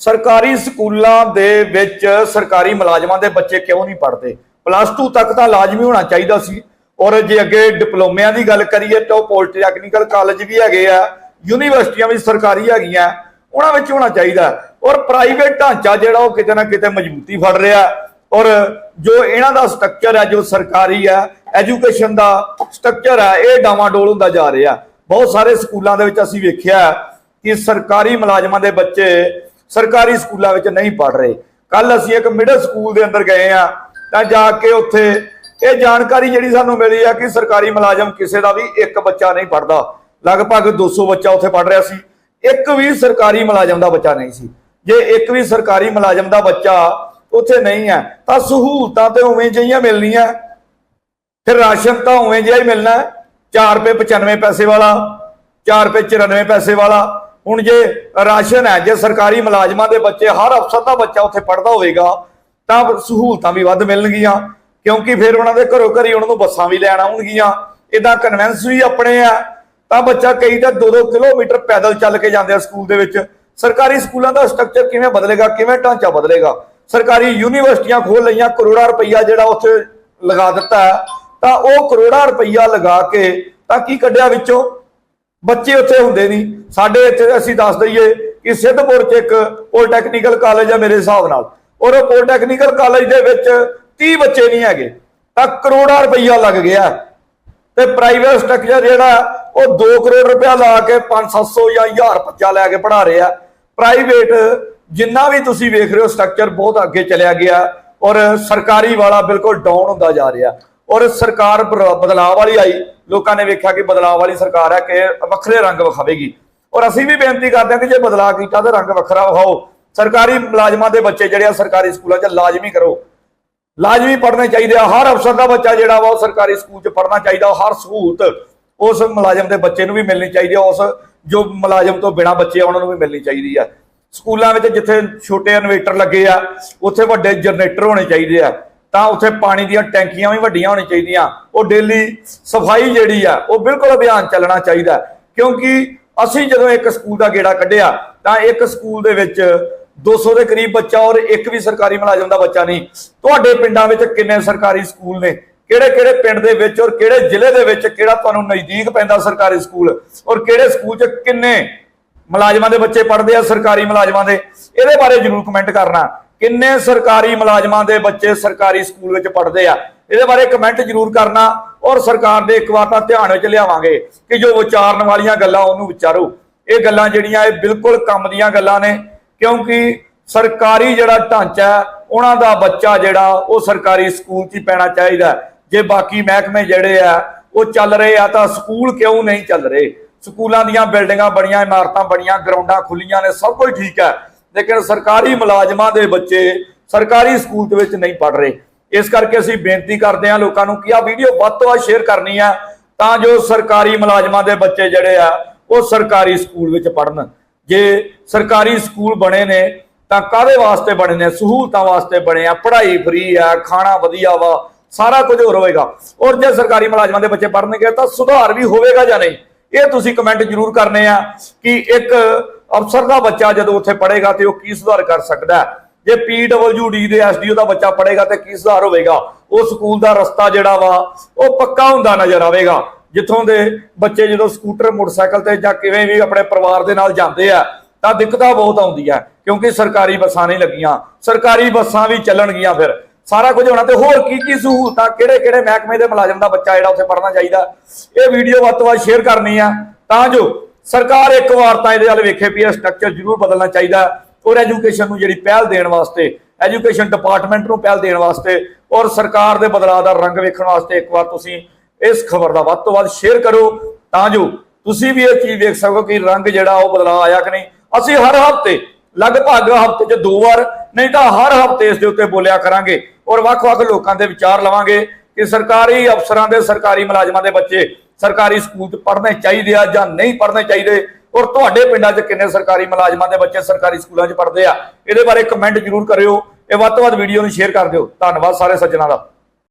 ਸਰਕਾਰੀ ਸਕੂਲਾਂ ਦੇ ਵਿੱਚ ਸਰਕਾਰੀ ਮੁਲਾਜ਼ਮਾਂ ਦੇ ਬੱਚੇ ਕਿਉਂ ਨਹੀਂ ਪੜ੍ਹਦੇ? ਪਲੱਸ 2 ਤੱਕ ਤਾਂ ਲਾਜ਼ਮੀ ਹੋਣਾ ਚਾਹੀਦਾ ਸੀ। ਔਰ ਜੇ ਅੱਗੇ ਡਿਪਲੋਮਿਆਂ ਦੀ ਗੱਲ ਕਰੀਏ ਤਾਂ ਪੋਲੀਟੈਕਨੀਕਲ ਕਾਲਜ ਵੀ ਹੈਗੇ ਆ, ਯੂਨੀਵਰਸਿਟੀਆਂ ਵੀ ਸਰਕਾਰੀ ਹੈਗੀਆਂ, ਉਹਨਾਂ ਵਿੱਚ ਹੋਣਾ ਚਾਹੀਦਾ। ਔਰ ਪ੍ਰਾਈਵੇਟ ਢਾਂਚਾ ਜਿਹੜਾ ਉਹ ਕਿਤੇ ਨਾ ਕਿਤੇ ਮਜ਼ਬੂਤੀ ਫੜ ਰਿਹਾ। ਔਰ ਜੋ ਇਹਨਾਂ ਦਾ ਸਟਰਕਚਰ ਹੈ ਜੋ ਸਰਕਾਰੀ ਹੈ ਐਜੂਕੇਸ਼ਨ ਦਾ ਸਟਰਕਚਰ ਹੈ ਇਹ ਡਾਵਾਡੋਲ ਹੁੰਦਾ ਜਾ ਰਿਹਾ। ਬਹੁਤ ਸਾਰੇ ਸਕੂਲਾਂ ਦੇ ਵਿੱਚ ਅਸੀਂ ਵੇਖਿਆ ਕਿ ਸਰਕਾਰੀ ਮੁਲਾਜ਼ਮਾਂ ਦੇ ਬੱਚੇ ਸਰਕਾਰੀ ਸਕੂਲਾਂ ਵਿੱਚ ਨਹੀਂ ਪੜ ਰਹੇ। ਕੱਲ ਅਸੀਂ ਇੱਕ ਮਿਡਲ ਸਕੂਲ ਦੇ ਅੰਦਰ ਗਏ ਆ ਤਾਂ ਜਾ ਕੇ ਉੱਥੇ ਇਹ ਜਾਣਕਾਰੀ ਜਿਹੜੀ ਸਾਨੂੰ ਮਿਲੀ ਆ ਕਿ ਸਰਕਾਰੀ ਮੁਲਾਜ਼ਮ ਕਿਸੇ ਦਾ ਵੀ ਇੱਕ ਬੱਚਾ ਨਹੀਂ ਪੜਦਾ ਲਗਭਗ 200 ਬੱਚਾ ਉੱਥੇ ਪੜ ਰਿਹਾ ਸੀ। ਇੱਕ ਵੀ ਸਰਕਾਰੀ ਮੁਲਾਜ਼ਮ ਦਾ ਬੱਚਾ ਨਹੀਂ ਸੀ। ਜੇ ਇੱਕ ਵੀ ਸਰਕਾਰੀ ਮੁਲਾਜ਼ਮ ਦਾ ਬੱਚਾ ਉੱਥੇ ਨਹੀਂ ਹੈ, ਤਾਂ ਸਹੂਲਤਾਂ ਤੇ ਉਵੇਂ ਜਿਹੀਆਂ ਮਿਲਣੀਆਂ। ਫਿਰ ਰਾਸ਼ਨ ਤਾਂ ਉਵੇਂ ਜਿਹਾ ਹੀ ਮਿਲਣਾ। 4 ਰੁਪਏ 95 ਪੈਸੇ ਵਾਲਾ 4 ਰੁਪਏ 94 ਪੈਸੇ ਵਾਲਾ। ਹੁਣ ਜੇ ਰਾਸ਼ਨ ਹੈ ਜੇ ਸਰਕਾਰੀ ਮੁਲਾਜ਼ਮਾਂ ਦੇ ਬੱਚੇ ਹਰ ਅਫਸਰ ਦਾ ਬੱਚਾ ਉੱਥੇ ਪੜਦਾ ਹੋਵੇਗਾ ਤਾਂ ਸਹੂਲਤਾਂ ਵੀ ਵੱਧ ਮਿਲਣਗੀਆਂ ਕਿਉਂਕਿ ਫਿਰ ਉਹਨਾਂ ਦੇ ਘਰੋਂ ਘਰੀ ਉਹਨਾਂ ਨੂੰ ਬੱਸਾਂ ਵੀ ਲੈਣ ਆਉਣਗੀਆਂ ਇਦਾਂ ਕਨਵੈਂਸ ਵੀ ਆਪਣੇ ਆ ਤਾਂ ਬੱਚਾ ਕਈ ਤਾਂ 2-2 ਕਿਲੋਮੀਟਰ ਪੈਦਲ ਚੱਲ ਕੇ ਜਾਂਦੇ ਆ ਸਕੂਲ ਦੇ ਵਿੱਚ। ਸਰਕਾਰੀ ਸਕੂਲਾਂ ਦਾ ਸਟਰਕਚਰ ਕਿਵੇਂ ਬਦਲੇਗਾ ਕਿਵੇਂ ਢਾਂਚਾ ਬਦਲੇਗਾ? ਸਰਕਾਰੀ ਯੂਨੀਵਰਸਿਟੀਆਂ ਖੋਲ ਲਈਆਂ ਕਰੋੜਾਂ ਰੁਪਈਆ ਜਿਹੜਾ ਉੱਥੇ ਲਗਾ ਦਿੱਤਾ ਹੈ, ਤਾਂ ਉਹ ਕਰੋੜਾਂ ਰੁਪਈਆ ਲਗਾ ਕੇ ਤਾਂ ਕੀ ਕੱਢਿਆ ਵਿੱਚੋਂ? ਬੱਚੇ ਉੱਥੇ ਹੁੰਦੇ ਨਹੀਂ। ਸਾਡੇ ਇੱਥੇ ਅਸੀਂ ਦੱਸ ਦਈਏ ਕਿ ਸਿੱਧਪੁਰ 'ਚ ਇੱਕ ਪੋਲੀਟੈਕਨੀਕਲ ਕਾਲਜ ਹੈ ਮੇਰੇ ਹਿਸਾਬ ਨਾਲ। ਔਰ ਉਹ ਪੋਲੀਟੈਕਨੀਕਲ ਕਾਲਜ ਦੇ ਵਿੱਚ 30 ਬੱਚੇ ਨਹੀਂ ਹੈਗੇ। ਤਾਂ ਕਰੋੜਾਂ ਰੁਪਈਆ ਲੱਗ ਗਿਆ। ਤੇ ਪ੍ਰਾਈਵੇਟ ਸਟਰਕਚਰ ਜਿਹੜਾ, ਉਹ 2 ਕਰੋੜ ਰੁਪਇਆ ਲਾ ਕੇ 5-700 ਜਾਂ 1000 ਬੱਚਾ ਲੈ ਕੇ ਪੜਾ ਰਿਹਾ। ਪ੍ਰਾਈਵੇਟ ਜਿੰਨਾ ਵੀ ਤੁਸੀਂ ਵੇਖ ਰਹੇ ਹੋ ਸਟਰਕਚਰ ਬਹੁਤ ਅੱਗੇ ਚਲਿਆ ਗਿਆ। ਔਰ ਸਰਕਾਰੀ ਵਾਲਾ ਬਿਲਕੁਲ ਡਾਊਨ ਹੁੰਦਾ ਜਾ ਰਿਹਾ। ਔਰ ਸਰਕਾਰ ਬਦਲਾਅ ਵਾਲੀ ਆਈ। ਲੋਕਾਂ ਨੇ ਵੇਖਿਆ ਕਿ ਬਦਲਾਅ ਵਾਲੀ ਸਰਕਾਰ ਹੈ ਕਿ ਵੱਖਰੇ ਰੰਗ ਵਿਖਾਵੇਗੀ। ਔਰ ਅਸੀਂ ਵੀ ਬੇਨਤੀ ਕਰਦੇ ਹਾਂ ਕਿ ਜੇ ਬਦਲਾਅ ਕੀਤਾ ਤਾਂ ਰੰਗ ਵੱਖਰਾ ਵਿਖਾਓ। ਸਰਕਾਰੀ ਮੁਲਾਜ਼ਮਾਂ ਦੇ ਬੱਚੇ ਜਿਹੜੇ ਆ ਸਰਕਾਰੀ ਸਕੂਲਾਂ 'ਚ ਲਾਜ਼ਮੀ ਕਰੋ। ਲਾਜ਼ਮੀ ਪੜ੍ਹਨੇ ਚਾਹੀਦੇ ਆ। ਹਰ ਅਫਸਰ ਦਾ ਬੱਚਾ ਜਿਹੜਾ ਵਾ ਉਹ ਸਰਕਾਰੀ ਸਕੂਲ 'ਚ ਪੜ੍ਹਨਾ ਚਾਹੀਦਾ। ਹਰ ਸਹੂਲਤ ਉਸ ਮੁਲਾਜ਼ਮ ਦੇ ਬੱਚੇ ਨੂੰ ਵੀ ਮਿਲਣੀ ਚਾਹੀਦੀ ਆ। ਉਸ ਜੋ ਮੁਲਾਜ਼ਮ ਤੋਂ ਬਿਨਾ ਬੱਚੇ ਆ, ਉਹਨਾਂ ਨੂੰ ਵੀ ਮਿਲਣੀ ਚਾਹੀਦੀ ਆ। ਸਕੂਲਾਂ ਵਿੱਚ ਜਿੱਥੇ ਛੋਟੇ ਇਨਵੇਟਰ ਲੱਗੇ ਆ, ਉੱਥੇ ਵੱਡੇ ਜਨਰੇਟਰ ਹੋਣੇ ਚਾਹੀਦੇ ਆ। ਤਾਂ ਉੱਥੇ ਪਾਣੀ ਦੀਆਂ ਟੈਂਕੀਆਂ ਵੀ ਵੱਡੀਆਂ ਹੋਣੀਆਂ ਚਾਹੀਦੀਆਂ। ਉਹ ਡੇਲੀ ਸਫ਼ਾਈ ਜਿਹੜੀ ਆ, ਉਹ ਬਿਲਕੁਲ ਅਭਿਆਨ ਚੱਲਣਾ ਚਾਹੀਦਾ। ਕਿਉਂਕਿ ਅਸੀਂ ਜਦੋਂ ਇੱਕ ਸਕੂਲ ਦਾ ਗੇੜਾ ਕੱਢਿਆ, ਤਾਂ ਇੱਕ ਸਕੂਲ ਦੇ ਵਿੱਚ 200 ਦੇ ਕਰੀਬ ਬੱਚਾ ਔਰ ਇੱਕ ਵੀ ਸਰਕਾਰੀ ਮੁਲਾਜ਼ਮ ਦਾ ਬੱਚਾ ਨਹੀਂ। ਤੁਹਾਡੇ ਪਿੰਡਾਂ ਵਿੱਚ ਕਿੰਨੇ ਸਰਕਾਰੀ ਸਕੂਲ ਨੇ? ਕਿਹੜੇ ਕਿਹੜੇ ਪਿੰਡ ਦੇ ਵਿੱਚ ਔਰ ਕਿਹੜੇ ਜ਼ਿਲ੍ਹੇ ਦੇ ਵਿੱਚ ਕਿਹੜਾ ਤੁਹਾਨੂੰ ਨਜ਼ਦੀਕ ਪੈਂਦਾ ਸਰਕਾਰੀ ਸਕੂਲ? ਔਰ ਕਿਹੜੇ ਸਕੂਲ 'ਚ ਕਿੰਨੇ ਮੁਲਾਜ਼ਮਾਂ ਦੇ ਬੱਚੇ ਪੜ੍ਹਦੇ ਆ, ਸਰਕਾਰੀ ਮੁਲਾਜ਼ਮਾਂ ਦੇ? ਇਹਦੇ ਬਾਰੇ ਜਰੂਰ ਕਮੈਂਟ ਕਰਨਾ। ਕਿੰਨੇ ਸਰਕਾਰੀ ਮੁਲਾਜ਼ਮਾਂ ਦੇ ਬੱਚੇ ਸਰਕਾਰੀ ਸਕੂਲ ਵਿੱਚ ਪੜ੍ਹਦੇ ਆ? ਇਹਦੇ ਬਾਰੇ ਕਮੈਂਟ ਜਰੂਰ ਕਰਨਾ ਔਰ ਸਰਕਾਰ ਦੇ ਇੱਕ ਵਾਰ ਤਾਂ ਧਿਆਨ ਵਿੱਚ ਲਿਆਵਾਂਗੇ ਕਿ ਜੋ ਵਿਚਾਰਨ ਵਾਲੀਆਂ ਗੱਲਾਂ ਉਹਨੂੰ ਵਿਚਾਰੋ। ਇਹ ਗੱਲਾਂ ਜਿਹੜੀਆਂ ਇਹ ਬਿਲਕੁਲ ਕੰਮ ਦੀਆਂ ਗੱਲਾਂ ਨੇ ਕਿਉਂਕਿ ਸਰਕਾਰੀ ਜਿਹੜਾ ਢਾਂਚਾ ਹੈ, ਉਹਨਾਂ ਦਾ ਬੱਚਾ ਜਿਹੜਾ ਉਹ ਸਰਕਾਰੀ ਸਕੂਲ 'ਚ ਹੀ ਪੈਣਾ ਚਾਹੀਦਾ ਜੇ ਬਾਕੀ ਮਹਿਕਮੇ ਜਿਹੜੇ ਆ ਉਹ ਚੱਲ ਰਹੇ ਆ ਤਾਂ ਸਕੂਲ ਕਿਉਂ ਨਹੀਂ ਚੱਲ ਰਹੇ? ਸਕੂਲਾਂ ਦੀਆਂ ਬਿਲਡਿੰਗਾਂ ਬਣੀਆਂ ਇਮਾਰਤਾਂ ਬਣੀਆਂ ਗਰਾਊਂਡਾਂ ਖੁੱਲੀਆਂ ਨੇ ਸਭ ਕੁਝ ਠੀਕ ਹੈ। ਲੇਕਿਨ ਸਰਕਾਰੀ ਮੁਲਾਜ਼ਮਾਂ ਦੇ ਬੱਚੇ ਸਰਕਾਰੀ ਸਕੂਲ ਦੇ ਵਿੱਚ ਨਹੀਂ ਪੜ ਰਹੇ। ਇਸ ਕਰਕੇ ਅਸੀਂ ਬੇਨਤੀ ਕਰਦੇ ਹਾਂ ਲੋਕਾਂ ਨੂੰ ਕਿ ਆ ਵੀਡੀਓ ਵੱਧ ਤੋਂ ਵੱਧ ਸ਼ੇਅਰ ਕਰਨੀ ਆ ਤਾਂ ਜੋ ਸਰਕਾਰੀ ਮੁਲਾਜ਼ਮਾਂ ਦੇ ਬੱਚੇ ਜਿਹੜੇ ਆ, ਉਹ ਸਰਕਾਰੀ ਸਕੂਲ ਵਿੱਚ ਪੜਨ ਜੇ ਸਰਕਾਰੀ ਸਕੂਲ ਬਣੇ ਨੇ, ਤਾਂ ਕਾਦੇ ਵਾਸਤੇ ਬਣੇ ਨੇ? ਸਹੂਲਤਾਂ ਵਾਸਤੇ ਬਣੇ ਆ, ਪੜ੍ਹਾਈ ਫ੍ਰੀ ਆ, ਖਾਣਾ ਵਧੀਆ ਵਾ, ਸਾਰਾ ਕੁਝ ਹੋਰ ਹੋਵੇਗਾ ਔਰ ਜੇ ਸਰਕਾਰੀ ਮੁਲਾਜ਼ਮਾਂ ਦੇ ਬੱਚੇ ਪੜਨਗੇ ਤਾਂ ਸੁਧਾਰ ਵੀ ਹੋਵੇਗਾ ਜਾਂ ਨਹੀਂ? ਇਹ ਤੁਸੀਂ ਕਮੈਂਟ ਜ਼ਰੂਰ ਕਰਨੇ ਆ ਕਿ ਇੱਕ ਅਫਸਰ ਦਾ ਬੱਚਾ ਜਦੋਂ ਉੱਥੇ ਪੜ੍ਹੇਗਾ ਤੇ ਉਹ ਕੀ ਸੁਧਾਰ ਕਰ ਸਕਦਾ ਜੇ ਪੀਡਬਲਯੂਡੀ ਦੇ ਐਸਡੀਓ ਦਾ ਬੱਚਾ ਪੜ੍ਹੇਗਾ ਤੇ ਕੀ ਸੁਧਾਰ ਹੋਵੇਗਾ? ਉਹ ਸਕੂਲ ਦਾ ਰਸਤਾ ਜਿਹੜਾ ਵਾ, ਉਹ ਪੱਕਾ ਹੁੰਦਾ ਨਜ਼ਰ ਆਵੇਗਾ। ਜਿੱਥੋਂ ਦੇ ਬੱਚੇ ਜਦੋਂ ਸਕੂਟਰ, ਮੋਟਰਸਾਈਕਲ ਤੇ ਜਾਂ ਕਿਵੇਂ ਵੀ ਆਪਣੇ ਪਰਿਵਾਰ ਦੇ ਨਾਲ ਜਾਂਦੇ ਆ, ਤਾਂ ਦਿੱਕਤਾਂ ਬਹੁਤ ਆਉਂਦੀਆਂ। ਕਿਉਂਕਿ ਸਰਕਾਰੀ ਬੱਸਾਂ ਨਹੀਂ ਲੱਗੀਆਂ। ਸਰਕਾਰੀ ਬੱਸਾਂ ਵੀ ਚੱਲਣਗੀਆਂ ਫਿਰ। ਸਾਰਾ ਕੁਝ ਹੋਣਾ ਤੇ ਹੋਰ ਕੀ ਕੀ ਸਹੂਲਤਾਂ ਕਿਹੜੇ ਕਿਹੜੇ ਮਹਿਕਮੇ ਦੇ ਮੁਲਾਜ਼ਮ ਦਾ ਬੱਚਾ ਜਿਹੜਾ ਉੱਥੇ ਪੜ੍ਹਨਾ ਚਾਹੀਦਾ? ਇਹ ਵੀਡੀਓ ਵੱਧ ਤੋਂ ਵੱਧ ਸ਼ੇਅਰ ਕਰਨੀ ਆ। ਤਾਂ ਜੋ ਸਰਕਾਰ ਇੱਕ ਵਾਰ ਤਾਂ ਇਹਦੇ ਵੱਲ ਵੇਖੇ ਵੀ ਇਹ ਸਟਰਕਚਰ ਜ਼ਰੂਰ ਬਦਲਣਾ ਚਾਹੀਦਾ ਔਰ ਐਜੂਕੇਸ਼ਨ ਨੂੰ ਜਿਹੜੀ ਪਹਿਲ ਦੇਣ ਵਾਸਤੇ ਐਜੂਕੇਸ਼ਨ ਡਿਪਾਰਟਮੈਂਟ ਨੂੰ ਪਹਿਲ ਦੇਣ ਵਾਸਤੇ ਔਰ ਸਰਕਾਰ ਦੇ ਬਦਲਾਅ ਦਾ ਰੰਗ ਵੇਖਣ ਵਾਸਤੇ ਇੱਕ ਵਾਰ ਤੁਸੀਂ ਇਸ ਖਬਰ ਦਾ ਵੱਧ ਤੋਂ ਵੱਧ ਸ਼ੇਅਰ ਕਰੋ। ਤਾਂ ਜੋ ਤੁਸੀਂ ਵੀ ਇਹ ਚੀਜ਼ ਵੇਖ ਸਕੋ ਕਿ ਰੰਗ ਜਿਹੜਾ ਉਹ ਬਦਲਾਅ ਆਇਆ ਕਿ ਨਹੀਂ। ਅਸੀਂ ਹਰ ਹਫ਼ਤੇ, ਲਗਭਗ ਹਫ਼ਤੇ 'ਚ ਦੋ ਵਾਰ, ਨਹੀਂ ਤਾਂ ਹਰ ਹਫ਼ਤੇ ਇਸ ਦੇ ਉੱਤੇ ਬੋਲਿਆ ਕਰਾਂਗੇ ਔਰ ਵੱਖ-ਵੱਖ ਲੋਕਾਂ ਦੇ ਵਿਚਾਰ ਲਵਾਂਗੇ ਕਿ ਸਰਕਾਰੀ ਅਫਸਰਾਂ ਦੇ, ਸਰਕਾਰੀ ਮੁਲਾਜ਼ਮਾਂ ਦੇ ਬੱਚੇ ਸਰਕਾਰੀ ਸਕੂਲ 'ਚ ਪੜ੍ਹਨੇ ਚਾਹੀਦੇ ਆ ਜਾਂ ਨਹੀਂ ਪੜ੍ਹਨੇ ਚਾਹੀਦੇ? ਔਰ ਤੁਹਾਡੇ ਪਿੰਡਾਂ 'ਚ ਕਿੰਨੇ ਸਰਕਾਰੀ ਮੁਲਾਜ਼ਮਾਂ ਦੇ ਬੱਚੇ ਸਰਕਾਰੀ ਸਕੂਲਾਂ 'ਚ ਪੜ੍ਹਦੇ ਆ? ਇਹਦੇ ਬਾਰੇ ਕਮੈਂਟ ਜ਼ਰੂਰ ਕਰਿਓ। ਇਹ ਵੱਧ ਤੋਂ ਵੱਧ ਵੀਡੀਓ ਨੂੰ ਸ਼ੇਅਰ ਕਰ ਦਿਓ। ਧੰਨਵਾਦ ਸਾਰੇ ਸੱਜਣਾ ਦਾ।